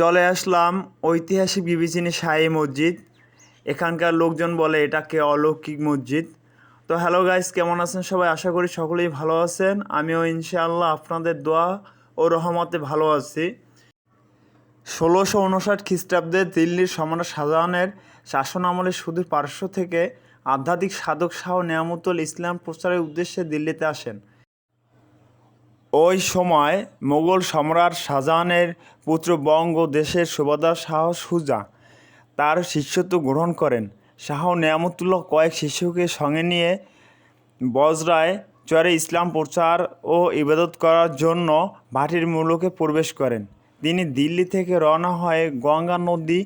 চলে আসলাম ঐতিহাসিক বিবেচিনী শাহী মসজিদ। এখানকার লোকজন বলে এটাকে অলৌকিক মসজিদ। তো হ্যালো গাইস কেমন আছেন সবাই? আশা করি সকলেই ভালো আছেন। আমিও ইনশাআল্লাহ আপনাদের দোয়া ও রহমতে ভালো আছি। ষোলোশো উনষাট খ্রিস্টাব্দে দিল্লির সম্রাট শাহজাহানের শাসন আমলে সুদূর পার্শ্ব থেকে আধ্যাত্মিক সাধক শাহ নেয়ামতুল ইসলাম প্রচারের উদ্দেশ্যে দিল্লিতে আসেন। ওই সময় মোগল সম্রাট শাহজাহানের পুত্র বঙ্গ দেশের সুবাদার শাহ সুজা তার শিষ্যত্ব গ্রহণ করেন। শাহ নেয়ামতুল্লাহ কয়েক শিষ্যকে সঙ্গে নিয়ে বজরায় চরে ইসলাম প্রচার ও ইবাদত করার জন্য ভাটির মূলকে প্রবেশ করেন। তিনি দিল্লি থেকে রওনা হয়ে গঙ্গা নদী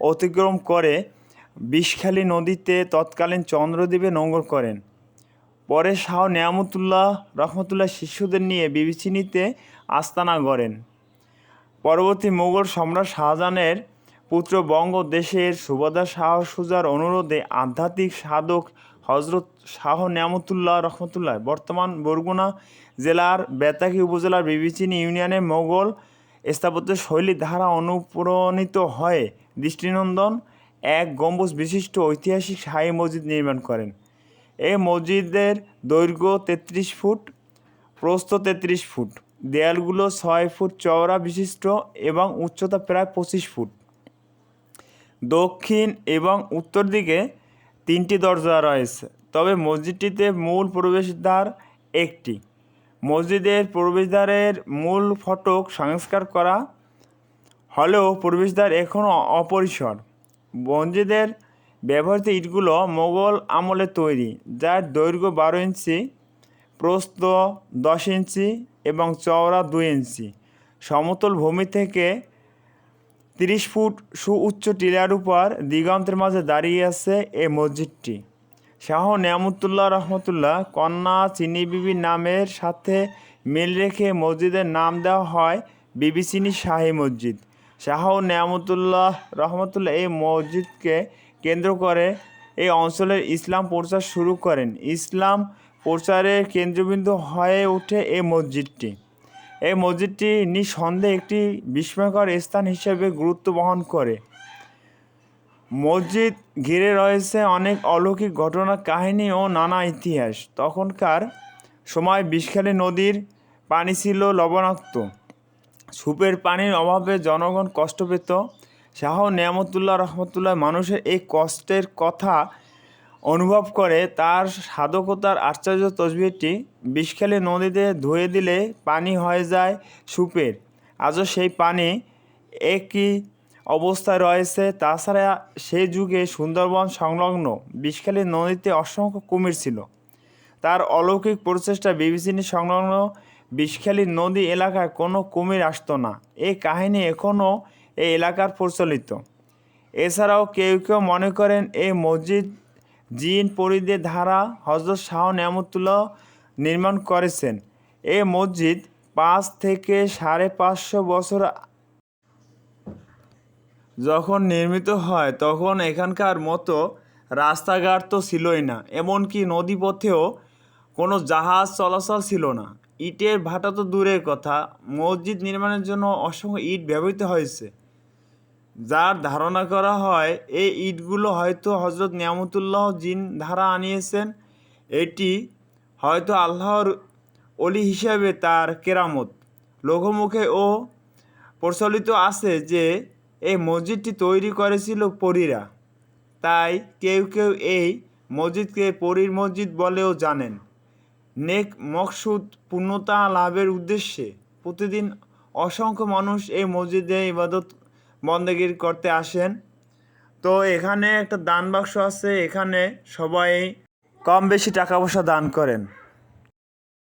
অতিক্রম করে বিষখালী নদীতে তৎকালীন চন্দ্রদ্বীপে নোঙ্গর করেন। পরে শাহ নিয়ামতুল্লাহ রহমতুল্লাহ শিষ্যদের নিয়ে বিবেচিনীতে আস্তানা গড়েন। পরবর্তী মুঘল সম্রাট শাহজাহানের পুত্র বঙ্গ দেশের সুবাদা শাহ সুজার অনুরোধে আধ্যাত্মিক সাধক হজরত শাহ নিয়ামতুল্লাহ রহমতুল্লাহ বর্তমান বরগুনা জেলার বেতাকি উপজেলার বিবেচিনী ইউনিয়নে মোগল স্থাপত্য শৈলী ধারা অনুপ্রাণিত হয়ে দৃষ্টিনন্দন এক গম্বুজ বিশিষ্ট ঐতিহাসিক শাহী মসজিদ নির্মাণ করেন। এই মসজিদের দৈর্ঘ্য তেত্রিশ ফুট, প্রস্থ তেত্রিশ ফুট। দেয়ালগুলো ছয় ফুট চওড়া বিশিষ্ট এবং উচ্চতা প্রায় পঁচিশ ফুট। দক্ষিণ এবং উত্তর দিকে তিনটি দরজা রয়েছে, তবে মসজিদটিতে মূল প্রবেশদ্বার একটি। মসজিদের প্রবেশদ্বারের মূল ফটক সংস্কার করা হলেও প্রবেশদ্বার এখনও অপরিসর। মসজিদের ব্যবহৃত ইটগুলো মোগল আমলে তৈরি, যার দৈর্ঘ্য বারো ইঞ্চি, প্রস্থ দশ ইঞ্চি এবং চওড়া দুই ইঞ্চি। সমতল ভূমি থেকে তিরিশ ফুট সুউচ্চ টিলার উপর দিগন্তের মাঝে দাঁড়িয়ে আছে এই মসজিদটি। শাহ নেয়ামতুল্লাহ রহমতুল্লাহ কন্যা চিনি বিবি নামের সাথে মিল রেখে মসজিদের নাম দেওয়া হয় বিবি চিনি শাহী মসজিদ। শাহ নেয়ামতুল্লাহ রহমতুল্লাহ এই মসজিদকে কেন্দ্র করে। এই অঞ্চলের ইসলাম প্রচার শুরু করেন। ইসলাম প্রচারের কেন্দ্রবিন্দু হয়ে ওঠে এই মসজিদটি। এই মসজিদটি নিঃসন্দেহে একটি বিস্ময়কর স্থান হিসেবে গুরুত্ব বহন করে। মসজিদ ঘিরে রয়েছে অনেক অলৌকিক ঘটনা, কাহিনী ও নানা ইতিহাস। তখনকার সময় বিষখালী নদীর পানি ছিল লবণাক্ত। সুপের পানির অভাবে জনগণ কষ্ট পেত। শাহ নিয়ামতুল্লাহ রহমতুল্লাহ মানুষের এই কষ্টের কথা অনুভব করে, তার সাধকতার আশ্চর্য তসবিরটি বিষখালী নদীতে ধুয়ে দিলে পানি হয়ে যায় সুপের। আজও সেই পানি একই অবস্থায় রয়েছে। তাছাড়া সেই যুগে সুন্দরবন সংলগ্ন বিষখালী নদীতে অসংখ্য কুমির ছিল। তার অলৌকিক প্রচেষ্টা বিবেচিনী সংলগ্ন বিষখালী নদী এলাকায় কোনো কুমির আসতো না। এই কাহিনী এখনও এই এলাকার প্রচলিত। এছাড়াও কেউ কেউ মনে করেন এই মসজিদ জিন পরিদের ধারা হজরত শাহ নিয়ামতুল্লাহ নির্মাণ করেছেন। এই মসজিদ পাঁচ থেকে সাড়ে পাঁচশো বছর যখন নির্মিত হয়, তখন এখানকার মতো রাস্তাঘাট তো ছিলই না, এমনকি নদীপথেও কোনো জাহাজ চলাচল ছিল না। ইটের ভাটা তো দূরের কথা, মসজিদ নির্মাণের জন্য অসংখ্য ইট ব্যবহৃত হয়েছে। যার ধারণা করা হয়, এই ইটগুলো হয়তো হজরত নিয়ামতুল্লাহ জিন ধারা আনিয়েছেন। এটি হয়তো আল্লাহর অলি হিসাবে তার কেরামত। লোকমুখে ও প্রচলিত আছে যে, এই মসজিদটি তৈরি করেছিল পরীরা। তাই কেউ কেউ এই মসজিদকে পরীর মসজিদ বলেও জানেন। নেক মকসুদ পূর্ণতা লাভের উদ্দেশ্যে প্রতিদিন অসংখ্য মানুষ এই মসজিদে ইবাদত বন্দেগির করতে আসেন। তো এখানে একটা দান বাক্স আছে। এখানে সবাই কম বেশি টাকা পয়সা দান করেন।